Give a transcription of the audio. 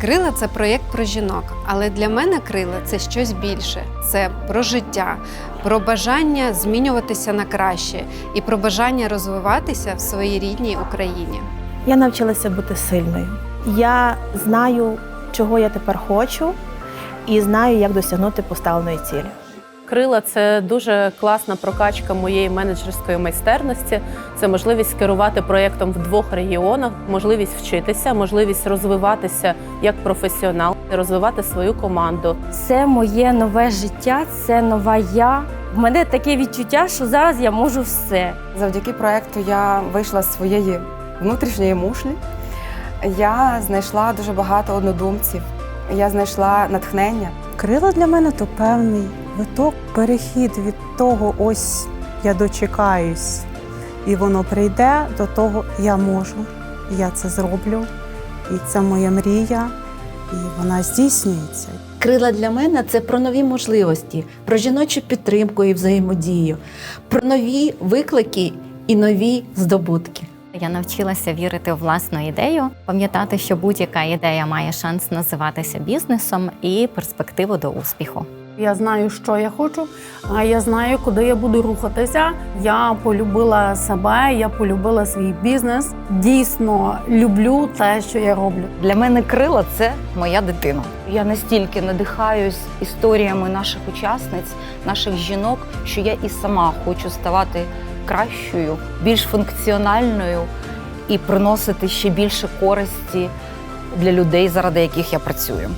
Крила це проєкт про жінок, але для мене крила це щось більше. Це про життя, про бажання змінюватися на краще і про бажання розвиватися в своїй рідній Україні. Я навчилася бути сильною. Я знаю, чого я тепер хочу, і знаю, як досягнути поставленої цілі. Крила це дуже класна прокачка моєї менеджерської майстерності. Це можливість керувати проєктом в двох регіонах, можливість вчитися, можливість розвиватися як професіонал, розвивати свою команду. Це моє нове життя, це нова я. В мене таке відчуття, що зараз я можу все. Завдяки проекту я вийшла з своєї внутрішньої мушлі. Я знайшла дуже багато однодумців. Я знайшла натхнення. Крила для мене то певний виток, перехід від того, ось я дочекаюсь, і воно прийде до того, я можу, я це зроблю, і це моя мрія, і вона здійснюється. Крила для мене це про нові можливості, про жіночу підтримку і взаємодію, про нові виклики і нові здобутки. Я навчилася вірити в власну ідею, пам'ятати, що будь-яка ідея має шанс називатися бізнесом і перспективу до успіху. Я знаю, що я хочу, а я знаю, куди я буду рухатися. Я полюбила себе, я полюбила свій бізнес. Дійсно люблю те, що я роблю. Для мене крила це моя дитина. Я настільки надихаюсь історіями наших учасниць, наших жінок, що я і сама хочу ставати кращою, більш функціональною і приносити ще більше користі для людей, заради яких я працюю.